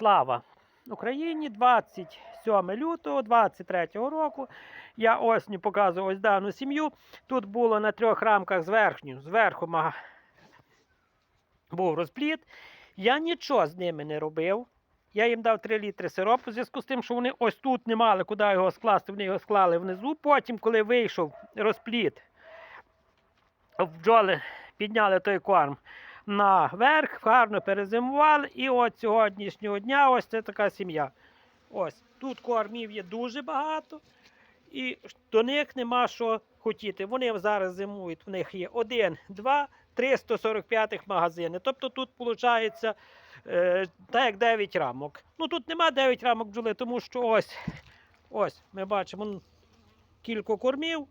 Слава Україні! 27 лютого 23 року. Я осінню показую ось дану сім'ю. Тут було на трьох рамках зверхню, зверху був розпліт. Я нічого з ними не робив. Я їм дав 3 літри сиропу в зв'язку з тим, що вони ось тут не мали куди його скласти, вони його склали внизу. Потім, коли вийшов розпліт, бджоли підняли той корм наверх, гарно перезимували. І от сьогоднішнього дня ось це така сім'я. Ось тут кормів є дуже багато, і до них нема що хотіти. Вони зараз зимують. В них є один, два, 345 магазини. Тобто тут виходить е, так як 9 рамок. Ну тут нема 9 рамок бджоли, тому що ось, ось ми бачимо кілька кормів.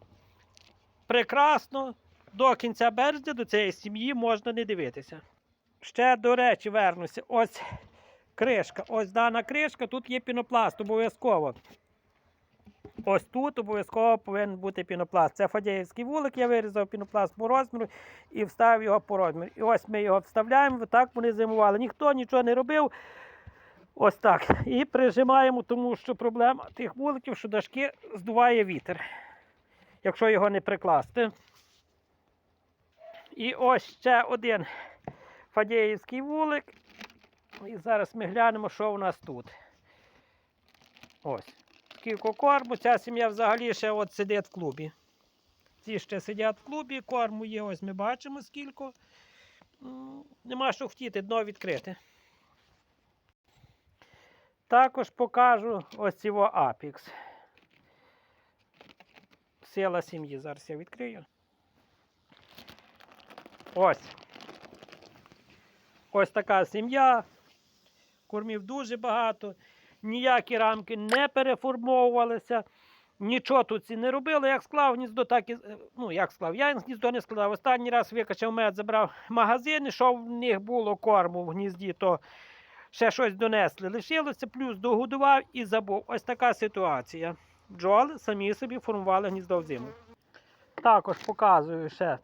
Прекрасно. До кінця березня до цієї сім'ї можна не дивитися. Ще, до речі, вернуся. Ось кришка. Ось дана кришка, тут є пінопласт обов'язково. Ось тут обов'язково повинен бути пінопласт. Це Фадєївський вулик, я вирізав пінопласт по розміру і вставив його по розміру. І ось ми його вставляємо, так вони зимували. Ніхто нічого не робив. Ось так. І прижимаємо, тому що проблема тих вуликів, що дашки здуває вітер, якщо його не прикласти. І ось ще один Фадєївський вулик. І зараз ми глянемо, що у нас тут. Ось. Скільки корму. Ця сім'я взагалі ще от сидить в клубі. Ці ще сидять в клубі, корму є, ось ми бачимо скільки. Нема що хотіти, дно відкрите. Також покажу ось цього апікс. Сила сім'ї. Зараз я відкрию. Ось. Ось така сім'я. Кормів дуже багато. Ніякі рамки не переформовувалися. Нічого тут ці не робили. Як склав гніздо, так і. е, Ну, як склав. Я гніздо не складав. Останній раз викачав мед, забрав магазини, що в них було корму в гнізді, то ще щось донесли. Лишилося, плюс догодував і забув. Ось така ситуація. Бджоли самі собі формували гніздо взиму. Також показую ще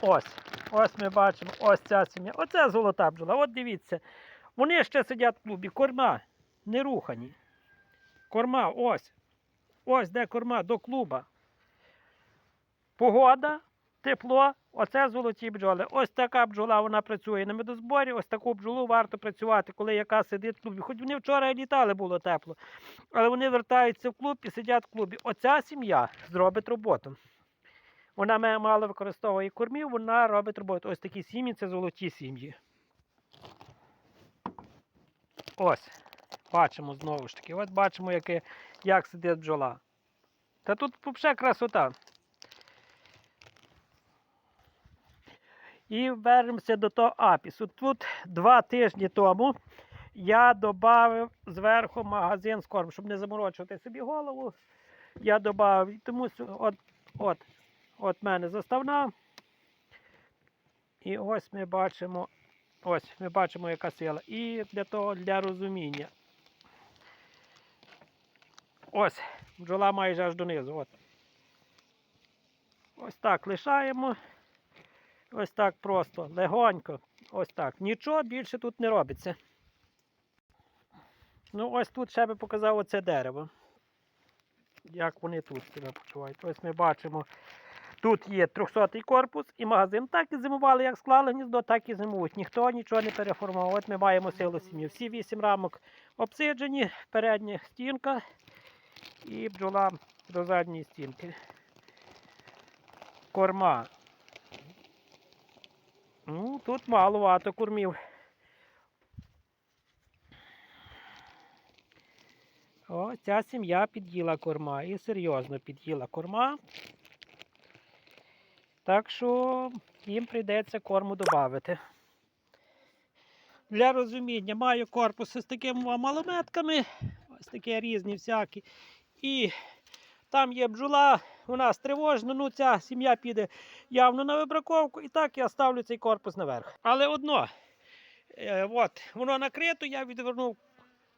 Ось. Ось ми бачимо, ось ця сім'я. Оце золота бджола. От дивіться. Вони ще сидять в клубі. Корма не рухані. Корма, ось. Ось де корма до клуба. Погода, тепло, оце золоті бджоли. Ось така бджола вона працює на медозборі. Ось таку бджолу варто працювати, коли яка сидить в клубі. Хоч вони вчора і літали, було тепло. Але вони вертаються в клуб і сидять в клубі. Оця сім'я зробить роботу. Вона мало використовує кормів, вона робить роботу. Ось такі сім'ї це золоті сім'ї. Ось. Бачимо знову ж таки. Ось бачимо, яке, як сидить бджола. Та тут взагалі красота. І вернемося до того апісу. Тут два тижні тому я додав зверху магазин з кормом, щоб не заморочувати собі голову. Я додав, тому от, от От в мене заставна. І ось ми бачимо, ось ми бачимо, яка сила. І для того, для розуміння. Ось, бджола майже аж донизу. От. Ось так лишаємо. Ось так просто, легонько. Ось так. Нічого більше тут не робиться. Ну, ось тут ще би показав оце дерево. Як вони тут себе почувають. Ось ми бачимо. Тут є 300-й корпус і магазин. Так і зимували, як склали гніздо, так і зимують. Ніхто нічого не переформував. От ми маємо силу сім'ї. Всі вісім рамок обсиджені, передня стінка і бджола до задньої стінки. Корма. Ну, тут маловато кормів. О, ця сім'я під'їла корма і серйозно під'їла корма. Так що їм прийдеться корму додати. Для розуміння маю корпуси з такими малометками, ось такі різні всякі. І там є бджола, у нас тривожна, ну ця сім'я піде явно на вибраковку, і так я ставлю цей корпус наверх. Але одно, е, от, воно накрито, я відвернув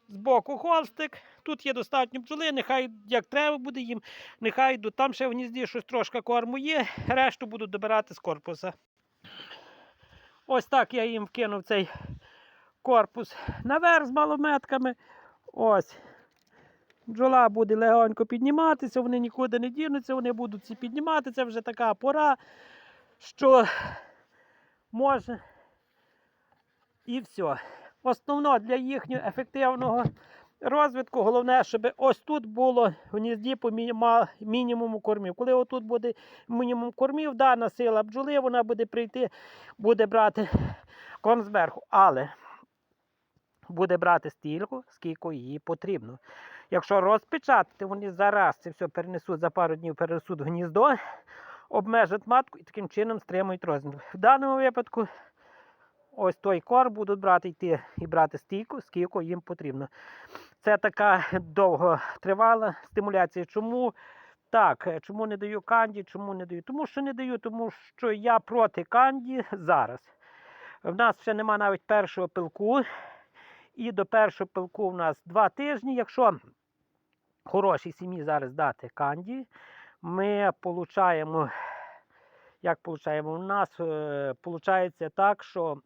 з боку холстик. Тут є достатньо бджоли, нехай як треба буде їм, нехай йдуть. Там ще в гнізді щось трошки корму є, решту будуть добирати з корпуса. Ось так я їм вкинув цей корпус наверх з малометками. Ось. Бджола буде легонько підніматися, вони нікуди не дінуться, вони будуть підніматися. Це вже така пора, що може. І все. Основно для їхнього ефективного розвитку, головне, щоб ось тут було в гнізді по мінімуму кормів. Коли отут буде мінімум кормів, дана сила бджоли, вона буде прийти, буде брати корм зверху. Але буде брати стільки, скільки їй потрібно. Якщо розпечатати, вони зараз це все перенесуть за пару днів, перенесуть в гніздо, обмежать матку і таким чином стримують розвиток. В даному випадку ось той корм будуть брати йти і брати стільки, скільки їм потрібно. Це така довготривала стимуляція. Чому так? е, Чому не даю канді? Чому не даю? Тому що не даю, тому що я проти канді зараз. В нас ще нема навіть першого пилку. І до першого пилку в нас два тижні. Якщо хорошій сім'ї зараз дати канді, ми получаємо, як получаємо? У нас виходить так, що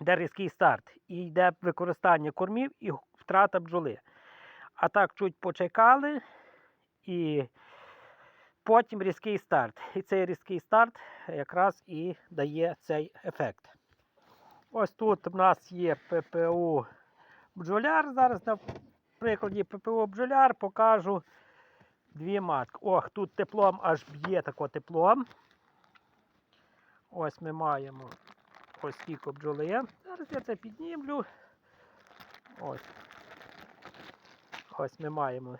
йде різкий старт і йде використання кормів і втрата бджоли. А так чуть почекали і потім різкий старт. І цей різкий старт якраз і дає цей ефект. Ось тут в нас є ППУ бджоляр. Зараз на прикладі ППУ бджоляр покажу дві матки. Ох, тут теплом аж б'є тако теплом. Ось ми маємо ось скільки бджоли. Зараз я це піднімлю. Ось. Ось ми маємо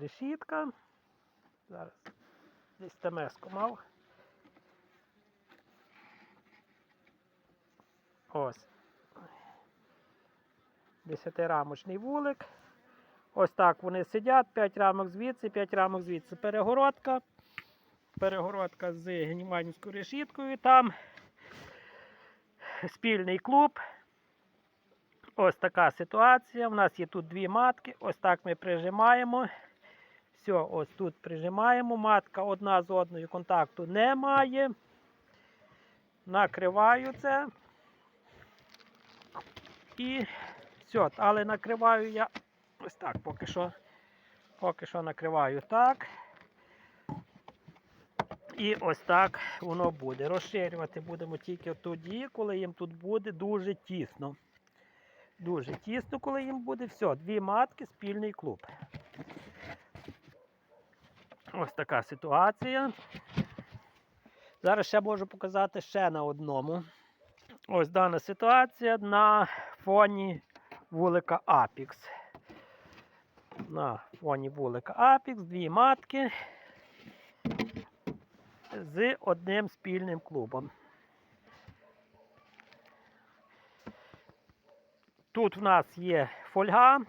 решітка. Зараз десь темеску мав. Ось. Десятирамочний вулик. Ось так вони сидять, 5 рамок звідси, 5 рамок звідси. Перегородка. Перегородка з гніманівською решіткою. Там спільний клуб. Ось така ситуація. У нас є тут дві матки. Ось так ми прижимаємо. Все, ось тут прижимаємо. Матка одна з одною контакту не має. Накриваю це. І все, але накриваю я ось так, поки що. Поки що накриваю так. І ось так воно буде. Розширювати будемо тільки тоді, коли їм тут буде дуже тісно. Дуже тісно, коли їм буде. Все, дві матки, спільний клуб. Ось така ситуація. Зараз ще можу показати ще на одному. Ось дана ситуація на фоні вулика Апікс. На фоні вулика Апікс, дві матки з одним спільним клубом. Тут в нас є фольга.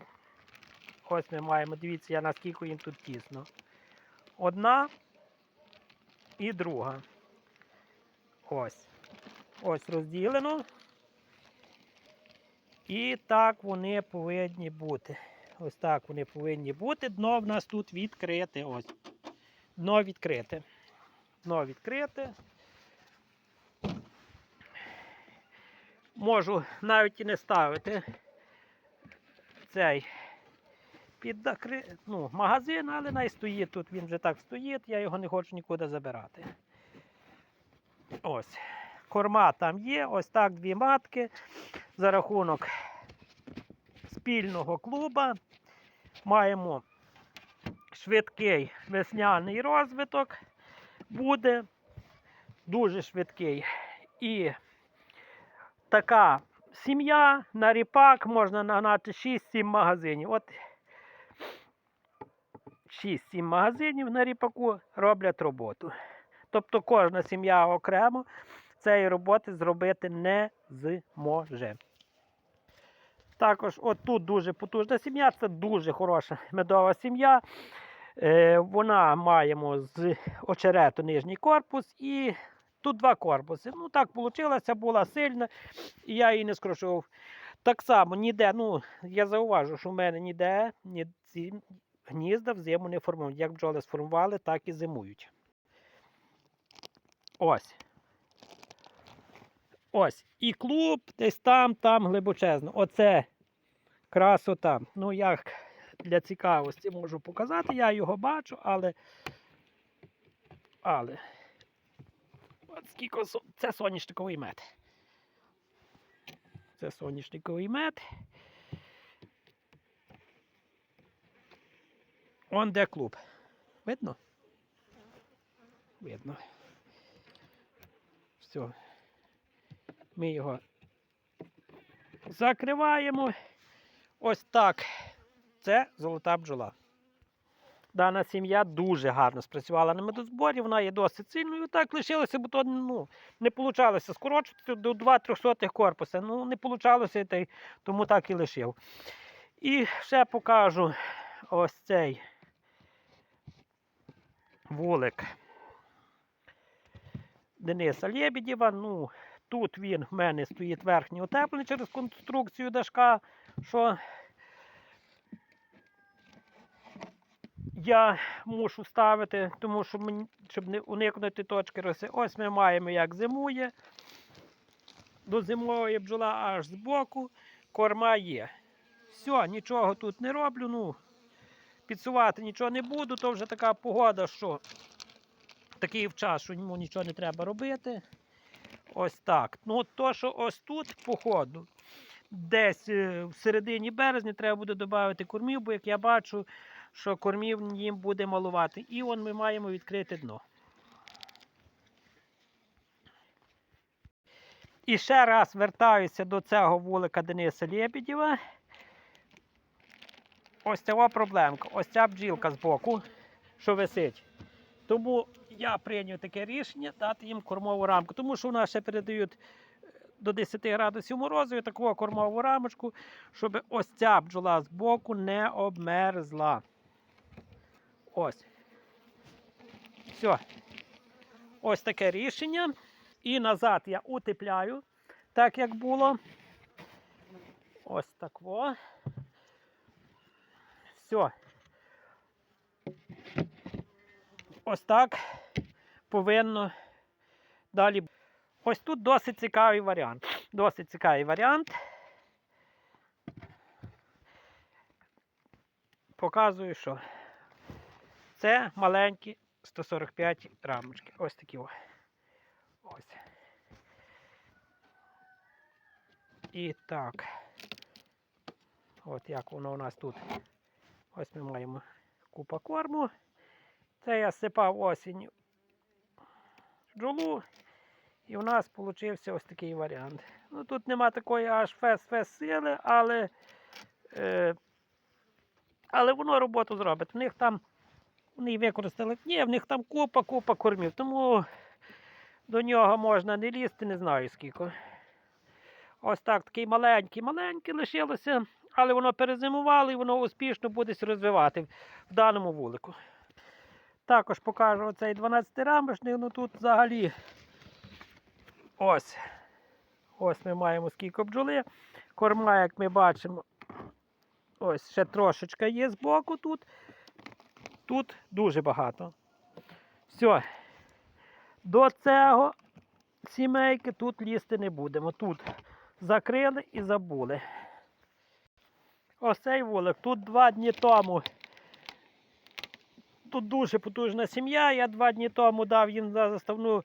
Ось ми маємо, дивіться, наскільки їм тут тісно. Одна і друга. Ось. Ось розділено. І так вони повинні бути. Ось так вони повинні бути. Дно в нас тут відкрите. Ось. Дно відкрите. Дно відкрите. Можу навіть і не ставити цей під ну, магазин, але най стоїть тут. Він вже так стоїть, я його не хочу нікуди забирати. Ось. Корма там є, ось так дві матки за рахунок спільного клуба. Маємо швидкий весняний розвиток. Буде дуже швидкий. І така сім'я на ріпак можна нагнати 6-7 магазинів. От 6-7 магазинів на ріпаку роблять роботу. Тобто кожна сім'я окремо цієї роботи зробити не зможе. Також от тут дуже потужна сім'я, це дуже хороша медова сім'я. Е, вона маємо з очерету нижній корпус і тут два корпуси. Ну так вийшло, була сильна, і я її не скрушував. Так само ніде, ну я зауважу, що в мене ніде ні ці гнізда взиму не формують. Як бджоли сформували, так і зимують. Ось. Ось. І клуб десь там, там глибочезно. Оце красота. Ну, як для цікавості можу показати, я його бачу, але. Але. От скільки це соняшниковий мед. Це соняшниковий мед. Он де клуб. Видно? Видно. Все. Ми його закриваємо. Ось так. Це золота бджола. Дана сім'я дуже гарно спрацювала на медозборі, вона є досить сильною. Так лишилося, бо то ну, не вийшло скорочувати до 2-3 сотих корпуса. Ну, не вийшло, тому так і лишив. І ще покажу ось цей вулик Дениса Лєбідєва. Ну, тут він в мене стоїть верхній утеплений через конструкцію дашка, що я мушу ставити, тому що мені, щоб не уникнути точки роси. Ось ми маємо, як зимує. До зимової бджола аж збоку. Корма є. Все, нічого тут не роблю. Ну, підсувати нічого не буду, то вже така погода, що такий час, що йому нічого не треба робити. Ось так. Ну, то, що ось тут, по ходу, десь е, в середині березня треба буде додати кормів, бо як я бачу, що кормів їм буде малувати. І он ми маємо відкрити дно. І ще раз вертаюся до цього вулика Дениса Лєбідєва. Ось ця проблемка. Ось ця бджілка збоку, що висить. Тому я прийняв таке рішення дати їм кормову рамку, тому що у нас ще передають е, до 10 градусів морозу таку кормову рамочку, щоб ось ця бджола збоку не обмерзла. Ось. Все. Ось таке рішення. І назад я утепляю, так як було. Ось так во. Все. Ось так повинно далі. Ось тут досить цікавий варіант. Досить цікавий варіант. Показую, що це маленькі 145 рамочки. Ось такі. Ось. І так. От як воно у нас тут. Ось ми маємо купа корму. Це я сипав осінь бджолу. І у нас вийшов ось такий варіант. Ну, тут нема такої аж фес-фес сили, але, е, але воно роботу зробить. В них там вони використали. Ні, в них там купа, купа кормів. Тому до нього можна не лізти, не знаю скільки. Ось так, такий маленький, маленький лишилося, але воно перезимувало і воно успішно буде розвивати в даному вулику. Також покажу оцей 12-рамочний, ну тут взагалі ось. Ось ми маємо скільки бджоли. Корма, як ми бачимо, ось ще трошечка є збоку тут. Тут дуже багато. Все. До цього сімейки тут лізти не будемо. Тут закрили і забули. Ось цей вулик. Тут два дні тому. Тут дуже потужна сім'я. Я два дні тому дав їм за заставну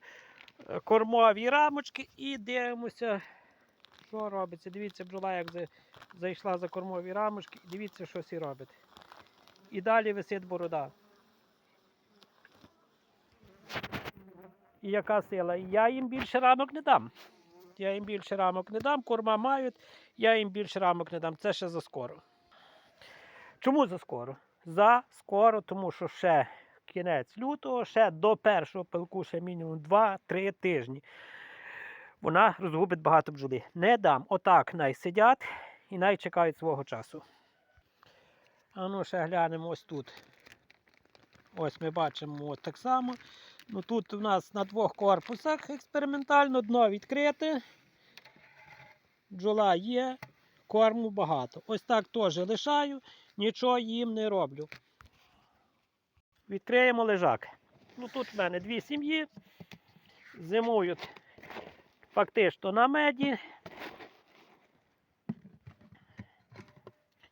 е, кормові рамочки і дивимося, що робиться. Дивіться, бджола, як зайшла за кормові рамочки, дивіться, що всі робить. І далі висить борода. І яка сила? Я їм більше рамок не дам. Я їм більше рамок не дам, корма мають, я їм більше рамок не дам. Це ще за скоро. Чому за скоро? За скоро, тому що ще кінець лютого, ще до першого пилку, ще мінімум 2-3 тижні. Вона розгубить багато бджоли. Не дам. Отак най сидять і най чекають свого часу. А ну ще глянемо ось тут. Ось ми бачимо от так само. Ну, тут у нас на двох корпусах експериментально дно відкрите. Бджола є, корму багато. Ось так теж лишаю, нічого їм не роблю. Відкриємо лежак. Ну, тут в мене дві сім'ї. Зимують фактично на меді.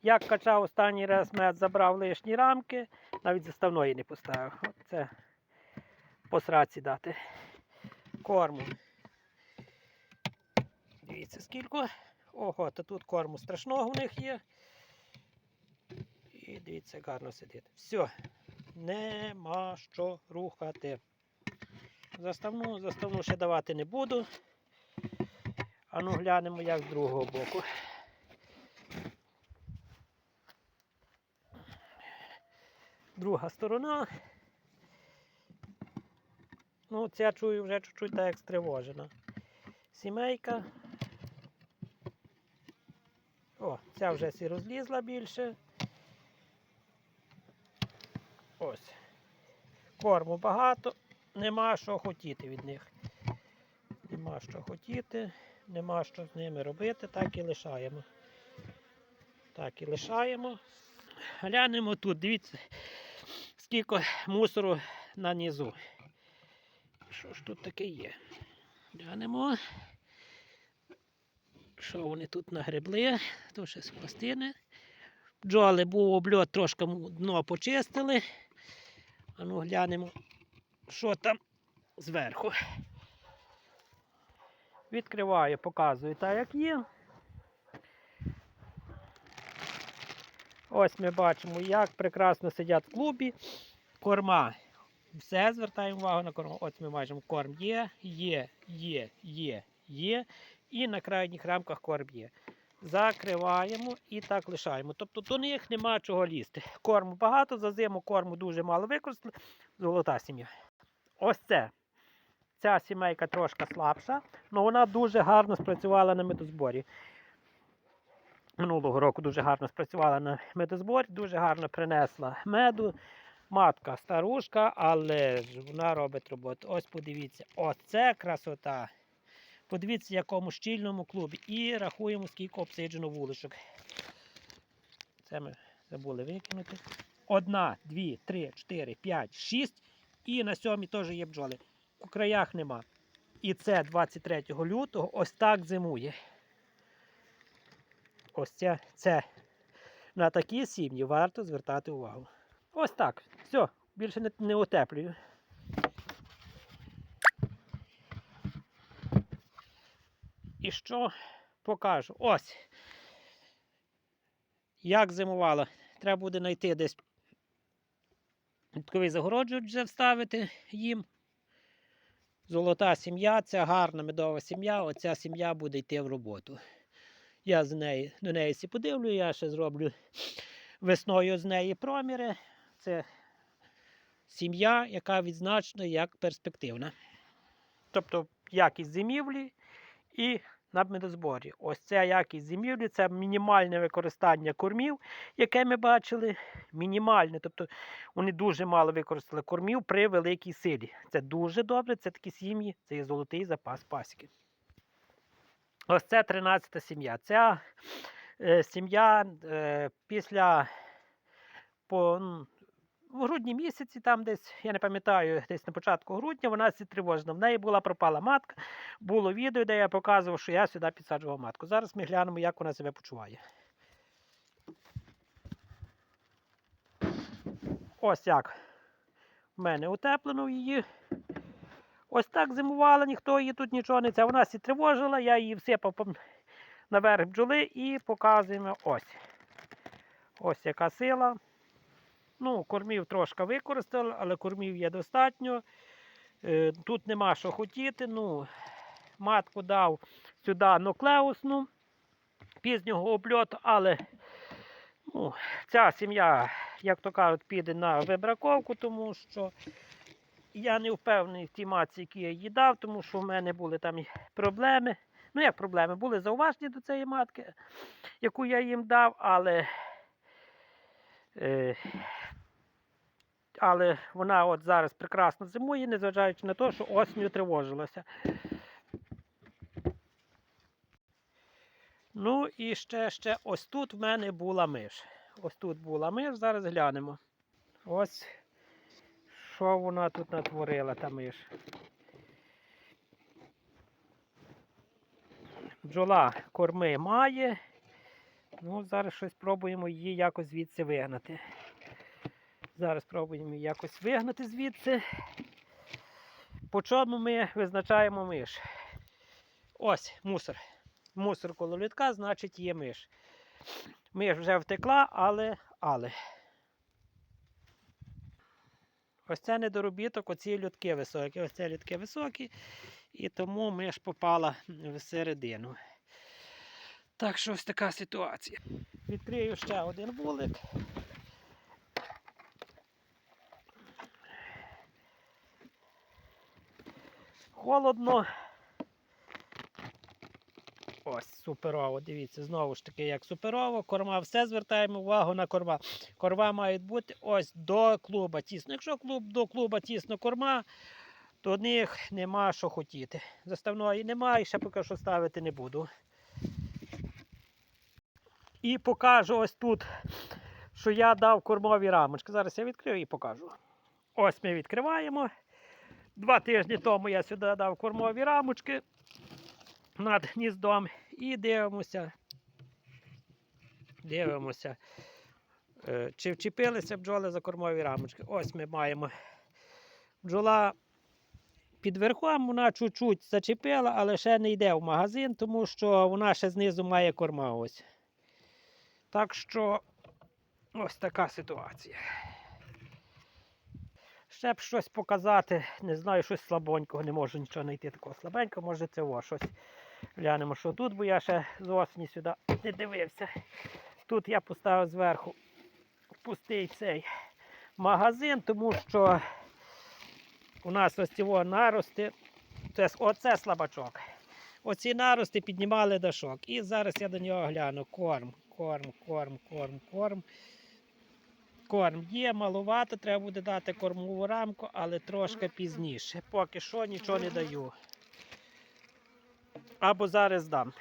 Як качав останній раз мед, забрав лишні рамки, навіть заставної не поставив. От це по сраці дати корму. Дивіться, скільки. Ого, то тут корму страшного в них є. І дивіться, гарно сидить. Все, нема що рухати. Заставну, заставну ще давати не буду. А ну глянемо, як з другого боку. Друга сторона. Ну, ця чую вже чуть-чуть так як стривожена. Сімейка. О, ця вже сі розлізла більше. Ось. Корму багато, нема що хотіти від них. Нема що хотіти, нема що з ними робити, так і лишаємо. Так і лишаємо. Глянемо тут, дивіться, скільки мусору на низу. Що ж тут таке є? Глянемо. Що вони тут нагребли? То ще з пластини. Бджоли був обльот, трошки дно почистили. А ну глянемо, що там зверху. Відкриваю, показую так, як є. Ось ми бачимо, як прекрасно сидять в клубі. Корма. Все звертаємо увагу на корму. Ось ми бачимо, корм є, є, є, є, є. І на крайніх рамках корм є. Закриваємо і так лишаємо. Тобто до них нема чого лізти. Корму багато, за зиму корму дуже мало використали. Золота сім'я. Ось це. Ця сімейка трошки слабша, але вона дуже гарно спрацювала на медозборі. Минулого року дуже гарно спрацювала на медозборі, дуже гарно принесла меду. Матка старушка, але вона робить роботу. Ось подивіться, оце красота. Подивіться, в якому щільному клубі. І рахуємо, скільки обсиджено вуличок. Це ми забули викинути. Одна, дві, три, чотири, п'ять, шість. І на сьомій теж є бджоли. У краях нема. І це 23 лютого ось так зимує. Ось це, це на такі сім'ї варто звертати увагу. Ось так. Все, більше не, не утеплюю. І що покажу? Ось. Як зимувало. Треба буде знайти десь Таковий загороджувач вже вставити їм. Золота сім'я, це гарна медова сім'я. Оця сім'я буде йти в роботу. Я з неї, до неї сі подивлю, я ще зроблю весною з неї проміри. Це сім'я, яка відзначена як перспективна. Тобто якість зимівлі і на медозборі. Ось ця якість зимівлі це мінімальне використання кормів, яке ми бачили. Мінімальне. Тобто вони дуже мало використали кормів при великій силі. Це дуже добре, це такі сім'ї, це є золотий запас пасіки. Ось це 13 сім'я. Ця е, сім'я е, після по, в грудні місяці, там десь, я не пам'ятаю, десь на початку грудня вона сі тривожна. В неї була пропала матка. Було відео, де я показував, що я сюди підсаджував матку. Зараз ми глянемо, як вона себе почуває. Ось як в мене утеплено її. Ось так зимувала, ніхто її тут нічого не це. Вона сі тривожила, я її всипав наверх бджоли і показуємо ось. Ось яка сила. Ну, кормів трошки використали, але кормів є достатньо. Е, Тут нема що хотіти. Ну, матку дав сюди нуклеусну пізнього обльоту, але ну, ця сім'я, як то кажуть, піде на вибраковку, тому що я не впевнений в тій матці, які я їй дав, тому що в мене були там проблеми. Ну, як проблеми? Були зауважені до цієї матки, яку я їм дав, але. Е, але вона от зараз прекрасно зимує, незважаючи на те, що осінню тривожилася. Ну і ще, ще ось тут в мене була миш. Ось тут була миш, зараз глянемо. Ось що вона тут натворила, та миш. Бджола корми має. Ну, зараз щось пробуємо її якось звідси вигнати. Зараз пробуємо її якось вигнати звідси. По чому ми визначаємо миш? Ось мусор. Мусор коло літка, значить є миш. Миш вже втекла, але. але. Ось це недоробіток, оці лютки високі. Ось це лютки високі, і тому ми ж попала всередину. Так що ось така ситуація. Відкрию ще один вулик. Холодно. Ось, суперово. Дивіться, знову ж таки, як суперово. Корма, все звертаємо увагу на корма. Корма мають бути ось до клуба тісно. Якщо клуб до клуба тісно корма, то них нема що хотіти. Заставної немає, і ще поки що ставити не буду. І покажу ось тут, що я дав кормові рамочки. Зараз я відкрию і покажу. Ось ми відкриваємо. Два тижні тому я сюди дав кормові рамочки над гніздом і дивимося. Дивимося, е, чи вчепилися бджоли за кормові рамочки. Ось ми маємо бджола під верхом, вона чуть-чуть зачепила, але ще не йде в магазин, тому що вона ще знизу має корма. Ось. Так що ось така ситуація. Ще б щось показати, не знаю, щось слабонького, не можу нічого знайти такого слабенького, може це о, щось. Глянемо, що тут, бо я ще з осені сюди не дивився. Тут я поставив зверху пустий цей магазин, тому що у нас ось цього нарости. Це, оце слабачок. Оці нарости піднімали дашок. І зараз я до нього гляну. Корм, корм, корм, корм, корм. Корм є, маловато, треба буде дати кормову рамку, але трошки пізніше. Поки що нічого не даю. Або зараз дам.